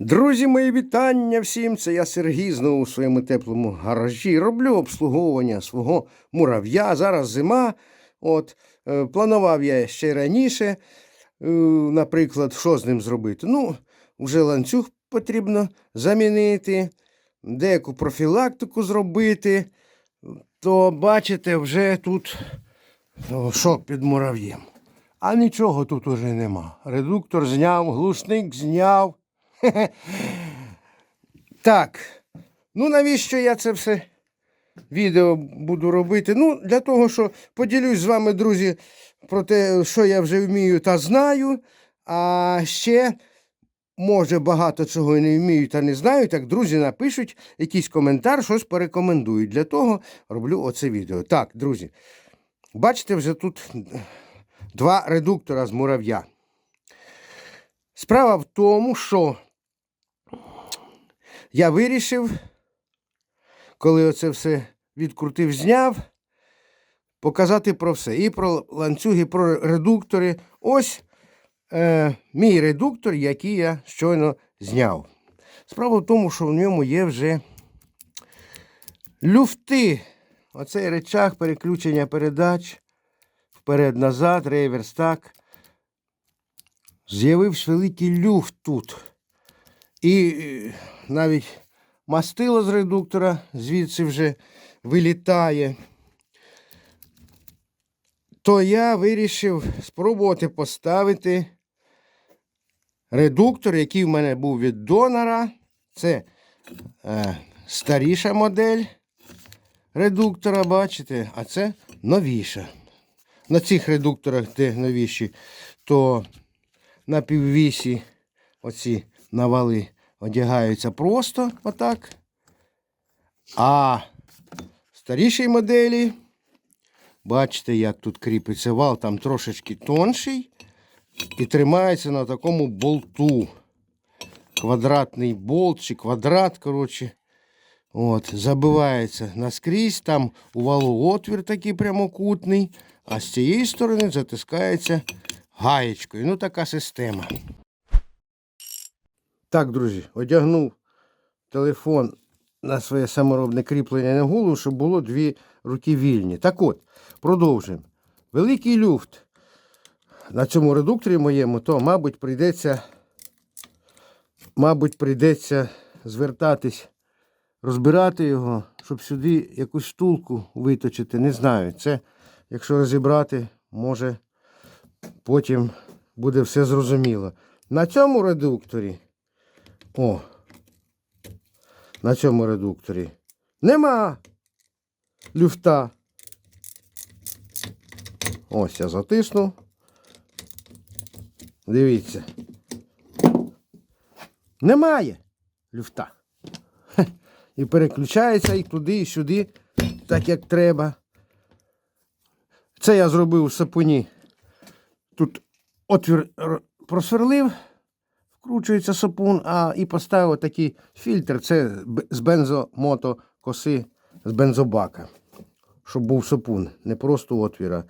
Друзі, мої вітання всім! Це я Сергій знову у своєму теплому гаражі. Роблю обслуговування свого мурав'я. Зараз зима. От, е, планував я ще раніше, е, наприклад, що з ним зробити. Ну, вже ланцюг потрібно замінити, деяку профілактику зробити. То бачите, вже тут о, шок під мурав'єм. А нічого тут уже нема. Редуктор зняв, глушник зняв. Так. Ну навіщо я це все відео буду робити? Ну, для того, що поділюсь з вами, друзі, про те, що я вже вмію та знаю. А ще, може, багато чого і не вмію та не знаю. Так, друзі, напишуть якийсь коментар, щось порекомендують. Для того роблю оце відео. Так, друзі, бачите, вже тут два редуктора з мурав'я. Справа в тому, що я вирішив, коли оце все відкрутив, зняв, показати про все. І про ланцюги, про редуктори. Ось е, мій редуктор, який я щойно зняв. Справа в тому, що в ньому є вже люфти. Оцей речах переключення передач вперед-назад, реверс так. З'явився великий люфт тут. І е, навіть мастило з редуктора звідси вже вилітає. То я вирішив спробувати поставити редуктор, який в мене був від донора. Це е, старіша модель редуктора, бачите, а це новіша. На цих редукторах, де новіші, то на піввісі оці навали одягаються просто отак. А старішій моделі, бачите, як тут кріпиться вал, там трошечки тонший і тримається на такому болту. Квадратний болт чи квадрат, коротше. От, забивається наскрізь, там у валу отвір такий прямокутний, а з цієї сторони затискається гаєчкою. Ну, така система. Так, друзі, одягнув телефон на своє саморобне кріплення на голову, щоб було дві руки вільні. Так от, продовжуємо. Великий люфт на цьому редукторі моєму, то, мабуть, прийдеться, мабуть, прийдеться звертатись, розбирати його, щоб сюди якусь штулку виточити. Не знаю. Це, якщо розібрати, може потім буде все зрозуміло. На цьому редукторі. О. На цьому редукторі. Нема люфта. Ось я затисну. Дивіться. Немає люфта. І переключається і туди, і сюди, так як треба. Це я зробив у сапуні. Тут отвір просверлив вкручується сапун, а і поставив такий фільтр. Це з бензомотокоси з бензобака. Щоб був сапун, не просто отвіра,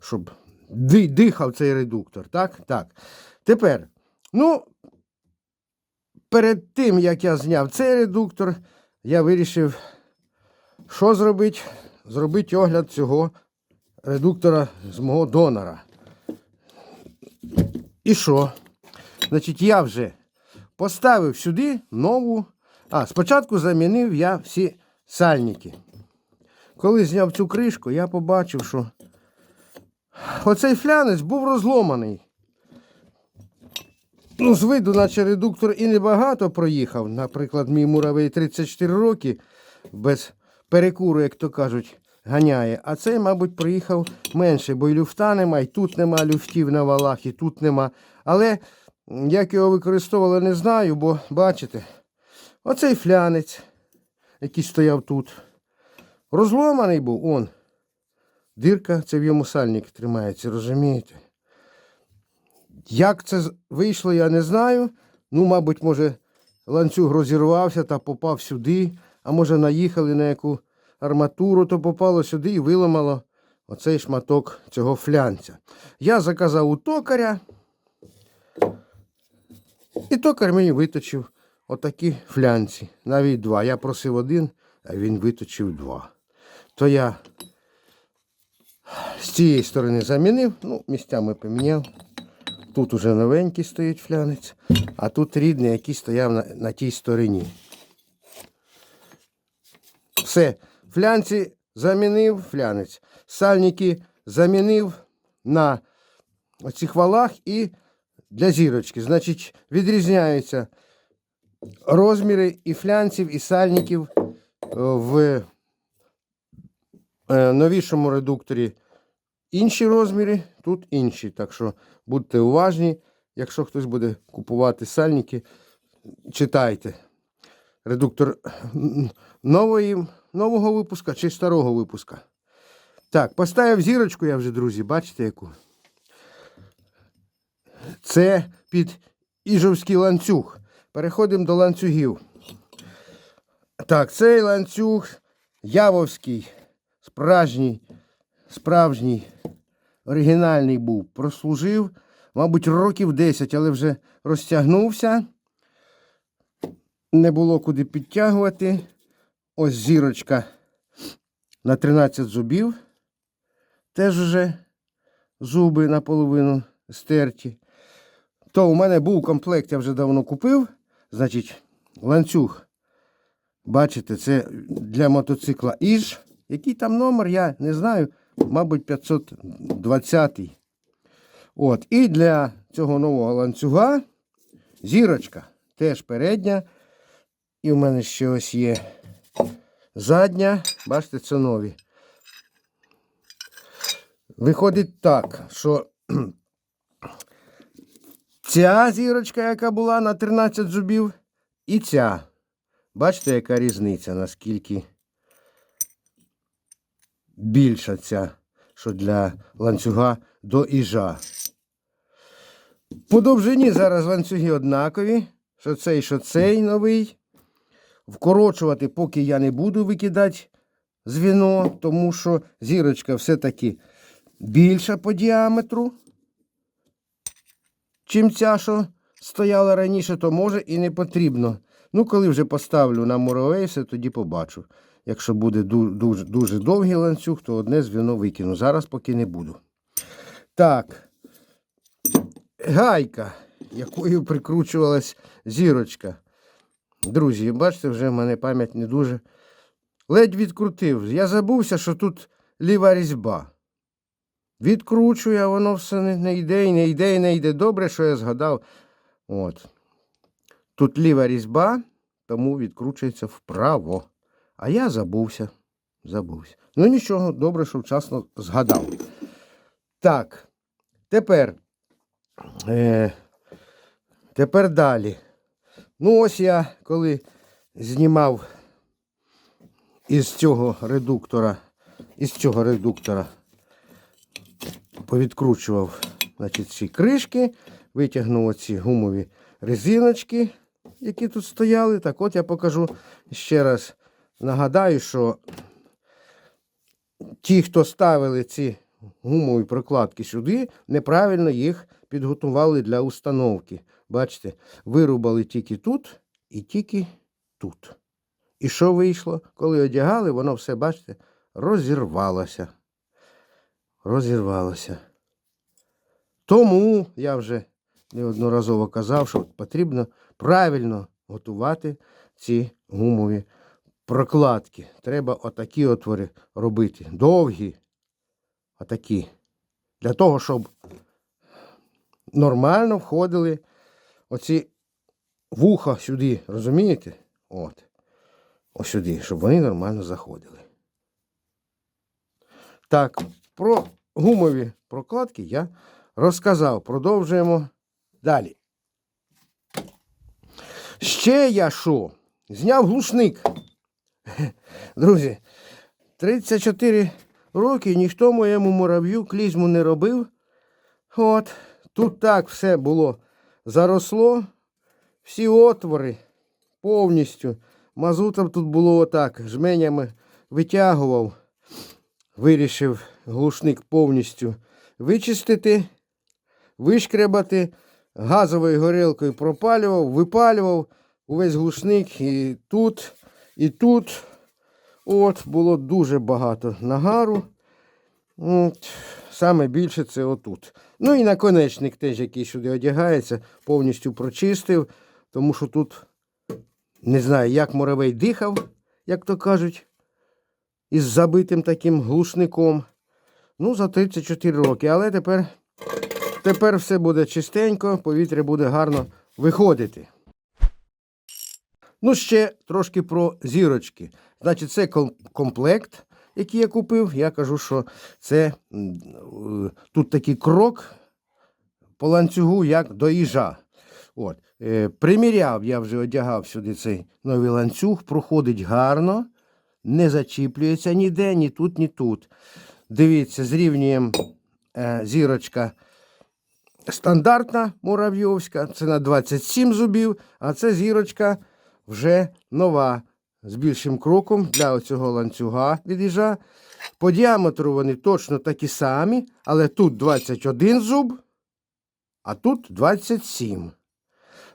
щоб дихав цей редуктор. Так? Так. Тепер, ну, перед тим, як я зняв цей редуктор, я вирішив, що зробити? Зробити огляд цього редуктора з мого донора. І що? Значить, я вже поставив сюди нову. А, спочатку замінив я всі сальники. Коли зняв цю кришку, я побачив, що оцей флянець був розломаний. Ну, з виду, наче редуктор і небагато проїхав. Наприклад, мій муравей 34 роки без перекуру, як то кажуть, ганяє. А цей, мабуть, проїхав менше, бо і люфта нема, і тут нема люфтів на валах, і тут нема. Але як його використовували, не знаю, бо бачите, оцей флянець, який стояв тут, розломаний був, он. Дирка, це в йому сальник тримається, розумієте? Як це вийшло, я не знаю. Ну, мабуть, може, ланцюг розірвався та попав сюди, а може наїхали на яку арматуру, то попало сюди і виламало оцей шматок цього флянця. Я заказав у токаря, і токар мені виточив отакі флянці. Навіть два. Я просив один, а він виточив два. То я з цієї сторони замінив, ну, місцями поміняв. Тут уже новенький стоїть флянець, а тут рідний, який стояв на, на тій стороні. Все, флянці замінив флянець. Сальники замінив на оцих валах і для зірочки. Значить, відрізняються розміри і флянців, і сальників е, в е, новішому редукторі інші розміри, тут інші. Так що будьте уважні, якщо хтось буде купувати сальники, читайте. Редуктор нової, нового випуска чи старого випуска. Так, поставив зірочку я вже, друзі, бачите яку? Це під іжовський ланцюг. Переходимо до ланцюгів. Так, цей ланцюг Явовський, справжній, справжній, оригінальний був. Прослужив, мабуть, років 10, але вже розтягнувся. Не було куди підтягувати. Ось зірочка на 13 зубів. Теж вже зуби наполовину стерті. То у мене був комплект, я вже давно купив. Значить, ланцюг. Бачите, це для мотоцикла Іж. Який там номер, я не знаю. Мабуть, 520. От. І для цього нового ланцюга зірочка. Теж передня. І в мене ще ось є задня. Бачите, це нові. Виходить так, що ця зірочка, яка була на 13 зубів, і ця. Бачите, яка різниця, наскільки більша ця, що для ланцюга до іжа. По довжині зараз ланцюги однакові, що цей, що цей новий. Вкорочувати поки я не буду викидати звіно, тому що зірочка все-таки більша по діаметру, чим ця, що стояла раніше, то може і не потрібно. Ну, коли вже поставлю на муровей, все тоді побачу. Якщо буде ду- дуже, дуже довгий ланцюг, то одне звіно викину. Зараз поки не буду. Так. Гайка, якою прикручувалась зірочка. Друзі, бачите, вже в мене пам'ять не дуже. Ледь відкрутив. Я забувся, що тут ліва різьба. Відкручую, а воно все не, йде, і не йде, і не йде. Добре, що я згадав. От. Тут ліва різьба, тому відкручується вправо. А я забувся. Забувся. Ну нічого, добре, що вчасно згадав. Так. Тепер. Е, тепер далі. Ну, ось я коли знімав із цього редуктора, із цього редуктора повідкручував значить, ці кришки, витягнув оці гумові резиночки, які тут стояли. Так от я покажу ще раз. Нагадаю, що ті, хто ставили ці гумові прокладки сюди, неправильно їх підготували для установки. Бачите, вирубали тільки тут і тільки тут. І що вийшло? Коли одягали, воно все, бачите, розірвалося. Розірвалося. Тому я вже неодноразово казав, що потрібно правильно готувати ці гумові прокладки. Треба отакі отвори робити. Довгі. Отакі. Для того, щоб нормально входили оці вуха сюди, розумієте? От. Ось сюди, щоб вони нормально заходили. Так, про гумові прокладки я розказав. Продовжуємо далі. Ще я що? Зняв глушник. Друзі, 34 роки ніхто моєму мурав'ю клізму не робив. От, тут так все було заросло. Всі отвори повністю. Мазутом тут було отак, жменями витягував. Вирішив глушник повністю вичистити, вишкребати, газовою горілкою пропалював, випалював. увесь глушник і тут, і тут. От, було дуже багато нагару. От, саме більше це отут. Ну і наконечник теж, який сюди одягається, повністю прочистив, тому що тут не знаю, як муравей дихав, як то кажуть, із забитим таким глушником. Ну, за 34 роки. Але тепер, тепер все буде чистенько, повітря буде гарно виходити. Ну, ще трошки про зірочки. Значить, це комплект, який я купив. Я кажу, що це е, тут такий крок по ланцюгу, як до їжа. От. Е, приміряв, я вже одягав сюди цей новий ланцюг, проходить гарно, не зачіплюється ніде, ні тут, ні тут. Дивіться, зрівнюємо е, зірочка стандартна муравйовська, це на 27 зубів, а це зірочка вже нова з більшим кроком для цього ланцюга від їжа. По діаметру вони точно такі самі, але тут 21 зуб, а тут 27.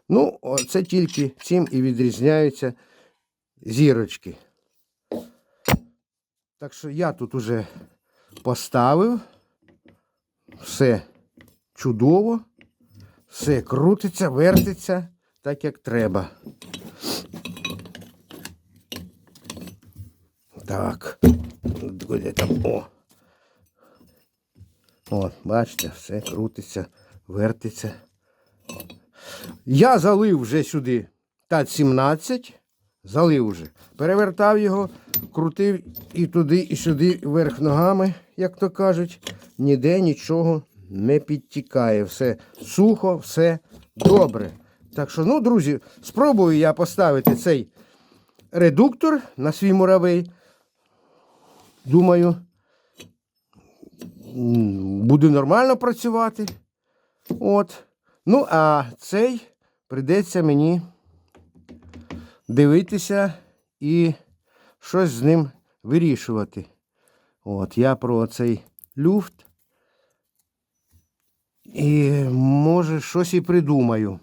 Ну, це тільки цим і відрізняються зірочки. Так що я тут уже поставив. Все чудово. Все крутиться, вертиться так, як треба. Так. Де там? О. От, бачите, все крутиться, вертиться. Я залив вже сюди ТАТ-17. Залив вже. Перевертав його, крутив і туди, і сюди вверх ногами, як то кажуть. Ніде нічого не підтікає. Все сухо, все добре. Так що, ну, друзі, спробую я поставити цей редуктор на свій муравей. Думаю, буде нормально працювати. От. Ну, а цей прийдеться мені дивитися і щось з ним вирішувати. От, я про цей люфт. І може щось і придумаю.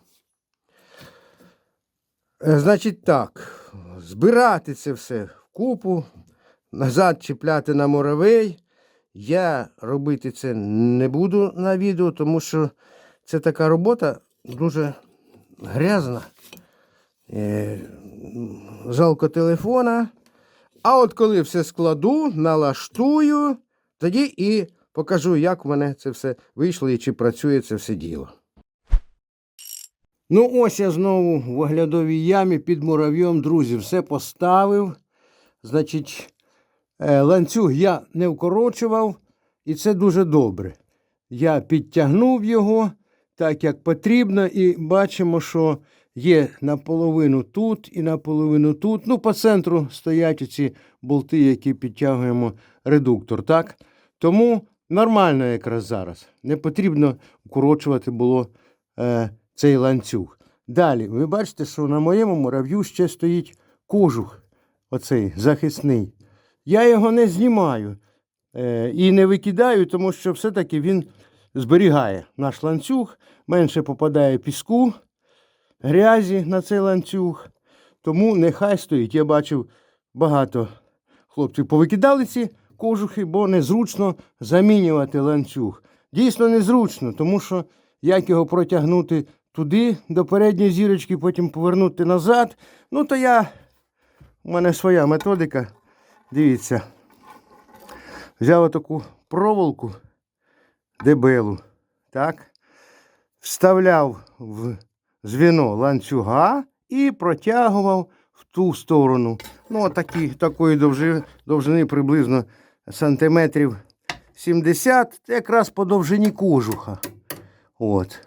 Е, Значить так, збирати це все в купу, назад чіпляти на муравей. Я робити це не буду на відео, тому що це така робота дуже грязна. Е, жалко телефона. А от коли все складу, налаштую, тоді і покажу, як в мене це все вийшло і чи працює це все діло. Ну, ось я знову в оглядовій ямі під муравйом, друзі, все поставив. Значить, е, ланцюг я не вкорочував, і це дуже добре. Я підтягнув його так, як потрібно, і бачимо, що є наполовину тут і наполовину тут. Ну, по центру стоять ці болти, які підтягуємо редуктор. так? Тому нормально якраз зараз. Не потрібно вкорочувати було е, цей ланцюг. Далі, ви бачите, що на моєму мурав'ю ще стоїть кожух, оцей захисний. Я його не знімаю е, і не викидаю, тому що все-таки він зберігає наш ланцюг, менше попадає піску, грязі на цей ланцюг. Тому нехай стоїть. Я бачив багато хлопців повикидали ці кожухи, бо незручно замінювати ланцюг. Дійсно незручно, тому що як його протягнути туди, до передньої зірочки, потім повернути назад. Ну, то я. У мене своя методика. Дивіться. Взяв таку проволоку дебелу, так, вставляв в звіно ланцюга і протягував в ту сторону. Ну, отакі, такої довжини, довжини приблизно сантиметрів 70, якраз по довжині кожуха. От.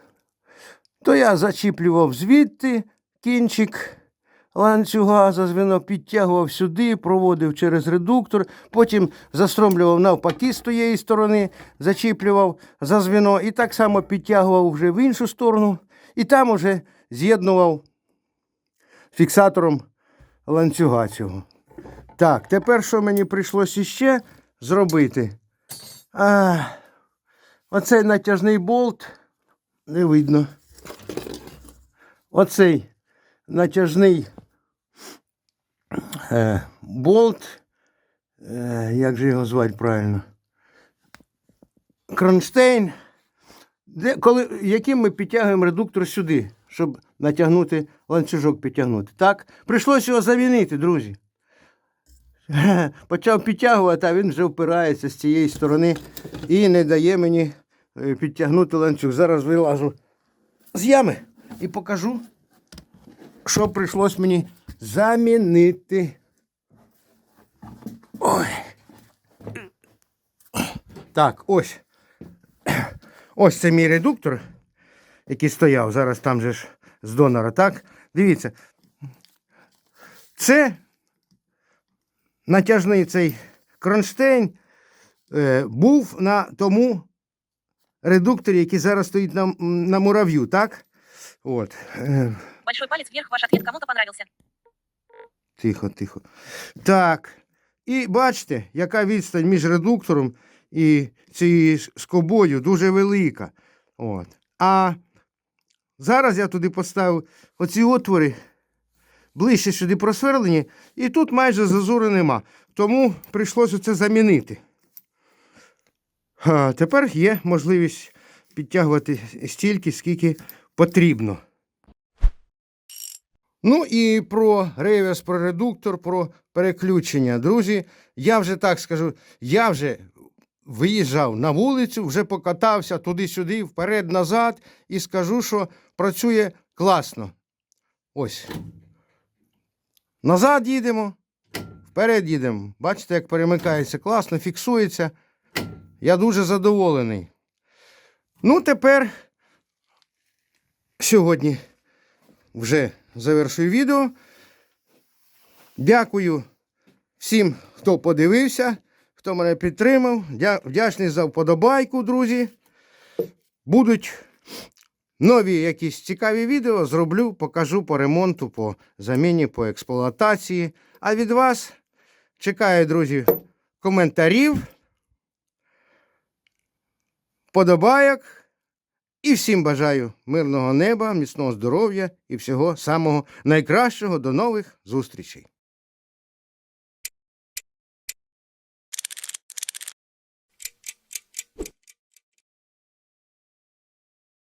То я зачіплював звідти кінчик ланцюга за звіно, підтягував сюди, проводив через редуктор, потім застромлював навпаки з тієї сторони, зачіплював за звіно і так само підтягував вже в іншу сторону, і там уже з'єднував фіксатором ланцюга цього. Так, тепер що мені прийшлося ще зробити? А, оцей натяжний болт, не видно. Оцей натяжний е, болт. Е, як же його звати правильно? Кронштейн, де, коли, яким ми підтягуємо редуктор сюди, щоб натягнути ланцюжок підтягнути. Так? Прийшлося його замінити, друзі. Почав підтягувати, а він вже впирається з цієї сторони і не дає мені е, підтягнути ланцюг. Зараз вилажу з ями і покажу, що прийшлось мені замінити. Ой. Так, ось. Ось це мій редуктор, який стояв. Зараз там же ж з донора, так? Дивіться. Це натяжний цей кронштейн е, був на тому редукторі, який зараз стоїть на, на мурав'ю, так? От. Е, Большой палец вверх, ваш ответ кому-то понравился. Тихо, тихо. Так. І бачите, яка відстань між редуктором і цією скобою дуже велика. От. А зараз я туди поставив оці отвори ближче сюди просверлені, і тут майже зазору нема. Тому прийшлося це замінити. А тепер є можливість підтягувати стільки, скільки потрібно. Ну і про реверс, про редуктор, про переключення. Друзі, я вже так скажу, я вже виїжджав на вулицю, вже покатався туди-сюди, вперед-назад, і скажу, що працює класно. Ось. Назад їдемо, вперед їдемо. Бачите, як перемикається класно, фіксується. Я дуже задоволений. Ну, тепер сьогодні вже завершую відео. Дякую всім, хто подивився, хто мене підтримав. Дя- Вдячний за вподобайку, друзі. Будуть нові якісь цікаві відео. Зроблю, покажу по ремонту, по заміні, по експлуатації. А від вас чекаю, друзі, коментарів, вподобайок. І всім бажаю мирного неба, міцного здоров'я і всього самого найкращого. До нових зустрічей!